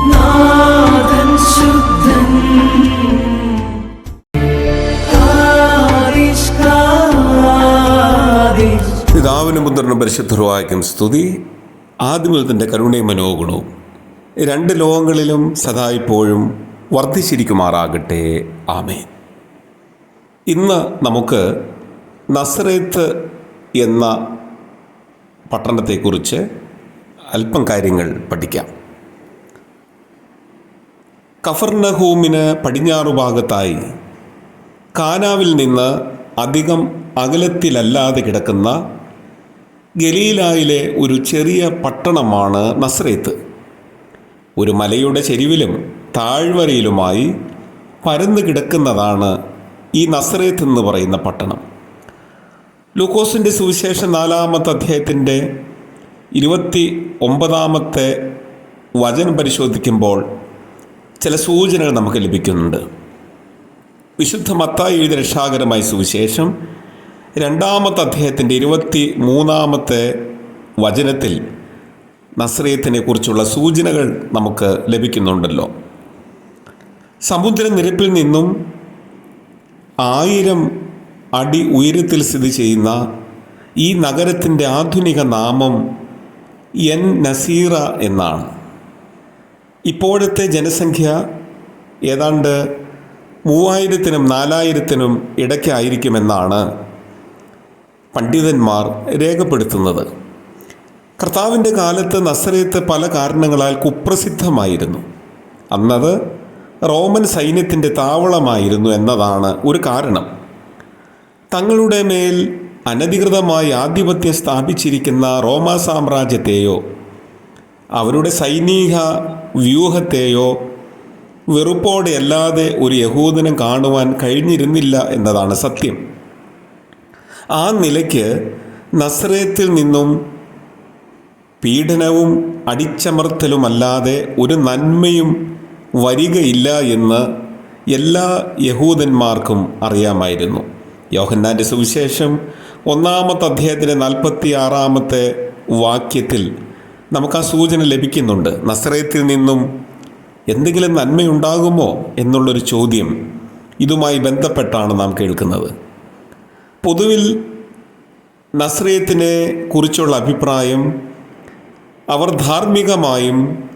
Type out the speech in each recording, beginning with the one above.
Nathan Shuddan, Harish Kadish. പിതാവിനും പുത്രനും പരിശുദ്ധരുവായ്ക്കും സ്തുതി. ആദിമുലത്തിന്റെ തന്റെ കരുണയും മനോഗുണവും. രണ്ട് ലോകങ്ങളിലും സദാ ഇപ്പോഴും വർദ്ധിച്ചിരിക്കുമാറാകട്ടെ. ആമേൻ. ഇന്ന് നമുക്ക് നസറേത്ത് എന്ന പട്ടണത്തെക്കുറിച്ച് അല്പം കാര്യങ്ങൾ പഠിക്കാം. കഫർനഹൂമിന് പടിഞ്ഞാറു ഭാഗത്തായി കാനാവിൽ നിന്ന് അധികം അകലത്തിലല്ലാതെ കിടക്കുന്ന ഗലീലായിലെ ഒരു ചെറിയ പട്ടണമാണ് നസ്രേത്ത്. ഒരു മലയുടെ ചെരിവിലും താഴ്വരയിലുമായി പരന്നു കിടക്കുന്നതാണ് ഈ നസറേത്ത് എന്ന് പറയുന്ന പട്ടണം. ലൂക്കോസിന്റെ സുവിശേഷം നാലാമത്തെ അധ്യായത്തിന്റെ ഇരുപത്തി ഒമ്പതാമത്തെ വചനം പരിശോധിക്കുമ്പോൾ ചില സൂചനകൾ നമുക്ക് ലഭിക്കുന്നുണ്ട്. വിശുദ്ധ മത്തായി എഴുതിയ രക്ഷാകരമായ സുവിശേഷം രണ്ടാമത്തെ അദ്ദേഹത്തിന്റെ ഇരുപത്തി മൂന്നാമത്തെ വചനത്തിൽ നസ്രയത്തിനെ കുറിച്ചുള്ള സൂചനകൾ നമുക്ക് ലഭിക്കുന്നുണ്ടല്ലോ. സമുദ്രനിരപ്പിൽ നിന്നും ആയിരം അടി ഉയരത്തിൽ സ്ഥിതി ചെയ്യുന്ന ഈ നഗരത്തിന്റെ ആധുനിക നാമം എൻ നസീറ എന്നാണ്. ഇപ്പോഴത്തെ ജനസംഖ്യ ഏതാണ്ട് മൂവായിരത്തിനും നാലായിരത്തിനും ഇടയ്ക്കായിരിക്കുമെന്നാണ് പണ്ഡിതന്മാർ രേഖപ്പെടുത്തുന്നത്. കർത്താവിന്റെ കാലത്ത് നസറേത്ത് പല കാരണങ്ങളാൽ കുപ്രസിദ്ധമായിരുന്നു. അന്നത് റോമൻ സൈന്യത്തിന്റെ താവളമായിരുന്നു എന്നതാണ് ഒരു കാരണം. തങ്ങളുടെ മേൽ അനധികൃതമായി ആധിപത്യം സ്ഥാപിച്ചിരിക്കുന്ന റോമ സാമ്രാജ്യത്തെയോ അവരുടെ സൈനിക വ്യൂഹത്തെയോ വെറുപ്പോടെ അല്ലാതെ ഒരു യഹൂദനം കാണുവാൻ കഴിഞ്ഞിരുന്നില്ല എന്നതാണ് സത്യം. ആ നിലയ്ക്ക് നസ്രയത്തിൽ നിന്നും പീഡനവും അടിച്ചമർത്തലുമല്ലാതെ ഒരു നന്മയും വരികയില്ല എന്ന് എല്ലാ യഹൂദന്മാർക്കും അറിയാമായിരുന്നു. യോഹന്നാന്റെ സുവിശേഷം ഒന്നാമത്തെ അധ്യായത്തിലെ നാൽപ്പത്തി ആറാമത്തെ വാക്യത്തിൽ നമുക്ക് ആ സൂചന ലഭിക്കുന്നുണ്ട്. നസ്രയത്തിൽ നിന്നും എന്തെങ്കിലും നന്മയുണ്ടാകുമോ എന്നുള്ളൊരു ചോദ്യം ഇതുമായി ബന്ധപ്പെട്ടാണ് നാം കേൾക്കുന്നത്. പൊതുവിൽ നസ്രയത്തിനെ കുറിച്ചുള്ള അഭിപ്രായം അവർ ധാർമ്മികമായും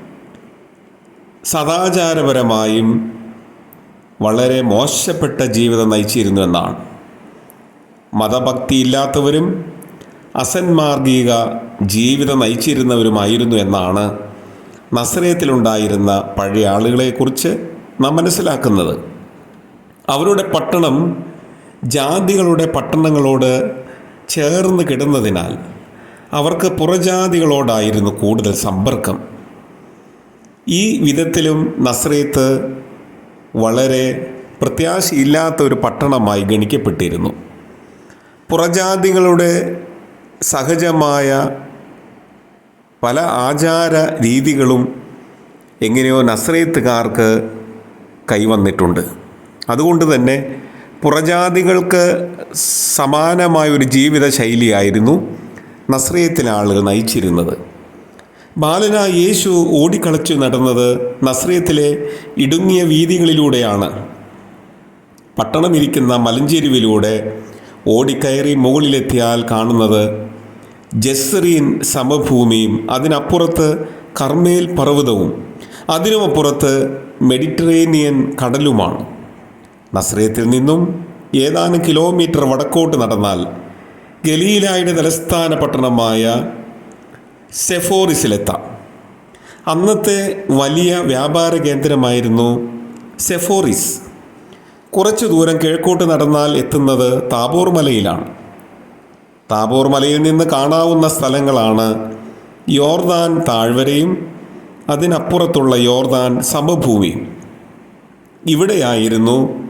സദാചാരപരമായും വളരെ മോശപ്പെട്ട ജീവിതം നയിച്ചിരുന്നു എന്നാണ് മതഭക്തിയില്ലാത്തവരും അസന്മാർഗിക ജീവിതം നയിച്ചിരുന്നവരുമായിരുന്നു എന്നാണ് നസ്രയത്തിലുണ്ടായിരുന്ന പഴയ ആളുകളെക്കുറിച്ച് നാം മനസ്സിലാക്കുന്നത്. അവരുടെ പട്ടണം ജാതികളുടെ പട്ടണങ്ങളോട് ചേർന്ന് കിടന്നതിനാൽ അവർക്ക് പുറജാതികളോടായിരുന്നു കൂടുതൽ സമ്പർക്കം. ഈ വിധത്തിലും നസ്രീത്ത് വളരെ പ്രത്യാശയില്ലാത്ത ഒരു പട്ടണമായി ഗണിക്കപ്പെട്ടിരുന്നു. പുറജാതികളുടെ സഹജമായ പല ആചാര രീതികളും എങ്ങനെയോ നസ്രയത്തുകാർക്ക് കൈവന്നിട്ടുണ്ട്. അതുകൊണ്ട് തന്നെ പുറജാതികൾക്ക് സമാനമായ ഒരു ജീവിത ശൈലിയായിരുന്നു നസ്രയത്തിലെ ആളുകൾ നയിച്ചിരുന്നത്. ബാലനായ യേശു ഓടിക്കളച്ചു നടന്നത് നസ്രയത്തിലെ ഇടുങ്ങിയ വീതികളിലൂടെയാണ്. പട്ടണമിരിക്കുന്ന മലഞ്ചെരുവിലൂടെ ഓടിക്കയറി മുകളിലെത്തിയാൽ കാണുന്നത് ജസ്സറീൻ സമഭൂമിയും അതിനപ്പുറത്ത് കർമ്മേൽ പർവതവും അതിനുമപ്പുറത്ത് മെഡിറ്ററേനിയൻ കടലുമാണ്. നസ്രയത്തിൽ നിന്നും ഏതാനും കിലോമീറ്റർ വടക്കോട്ട് നടന്നാൽ ഗലീലായുടെ തലസ്ഥാന പട്ടണമായ സെഫോറിസിലെത്താം. അന്നത്തെ വലിയ വ്യാപാര കേന്ദ്രമായിരുന്നു സെഫോറിസ്. കുറച്ചു ദൂരം കിഴക്കോട്ട് നടന്നാൽ എത്തുന്നത് താബോർ മലയിലാണ് താബോർ മലയിൽ നിന്ന് കാണാവുന്ന സ്ഥലങ്ങളാണ് യോർദാൻ താഴ്വരയും അതിനപ്പുറത്തുള്ള യോർദാൻ സമഭൂമിയും. ഇവിടെയായിരുന്നു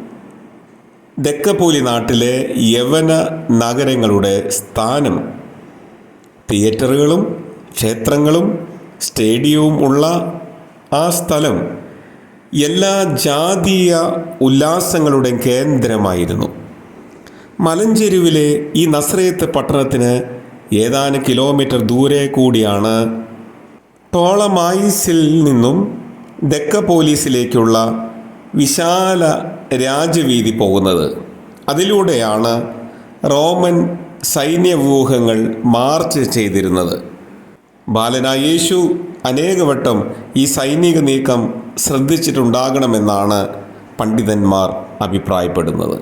ദക്കപ്പോലി നാട്ടിലെ യവന നഗരങ്ങളുടെ സ്ഥാനം. തിയേറ്ററുകളും ക്ഷേത്രങ്ങളും സ്റ്റേഡിയവും ഉള്ള ആ സ്ഥലം എല്ലാ ജാതീയ ഉല്ലാസങ്ങളുടെ കേന്ദ്രമായിരുന്നു. മലഞ്ചെരുവിലെ ഈ നസ്രയത്ത് പട്ടണത്തിന് ഏതാനും കിലോമീറ്റർ ദൂരെ കൂടിയാണ് ടോളമായിസിൽ നിന്നും ഡെക്ക പോലീസിലേക്കുള്ള വിശാല രാജവീതി പോകുന്നത്. അതിലൂടെയാണ് റോമൻ സൈന്യവ്യൂഹങ്ങൾ മാർച്ച് ചെയ്തിരുന്നത്. ബാലനായ യേശു അനേകവട്ടം ഈ സൈനിക നീക്കം ശ്രദ്ധിച്ചിട്ടുണ്ടാകണമെന്നാണ് പണ്ഡിതന്മാർ അഭിപ്രായപ്പെടുന്നത്.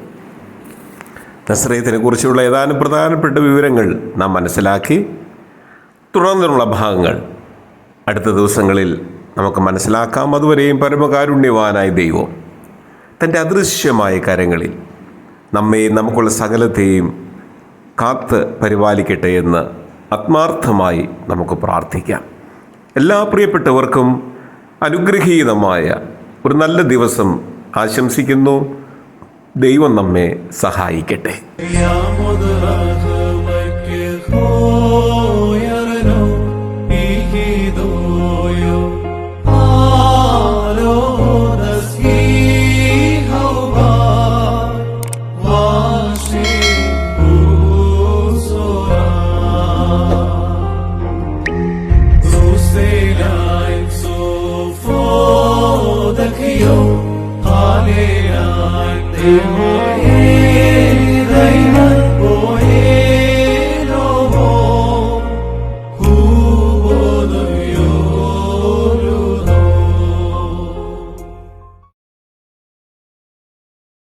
നസ്രയത്തിനെ കുറിച്ചുള്ള ഏതാനും പ്രധാനപ്പെട്ട വിവരങ്ങൾ നാം മനസ്സിലാക്കി. തുടർന്നുള്ള ഭാഗങ്ങൾ അടുത്ത ദിവസങ്ങളിൽ നമുക്ക് മനസ്സിലാക്കാം. അതുവരെയും പരമകാരുണ്യവാനായ ദൈവം തന്റെ അദൃശ്യമായ കരങ്ങളിൽ നമ്മെയും നമുക്കുള്ള സകലത്തെയും കാത്ത് പരിപാലിക്കട്ടെ എന്ന് ആത്മാർത്ഥമായി നമുക്ക് പ്രാർത്ഥിക്കാം. എല്ലാ പ്രിയപ്പെട്ടവർക്കും അനുഗ്രഹീതമായ ഒരു നല്ല ദിവസം ആശംസിക്കുന്നു. ദൈവം നമ്മെ സഹായിക്കട്ടെ.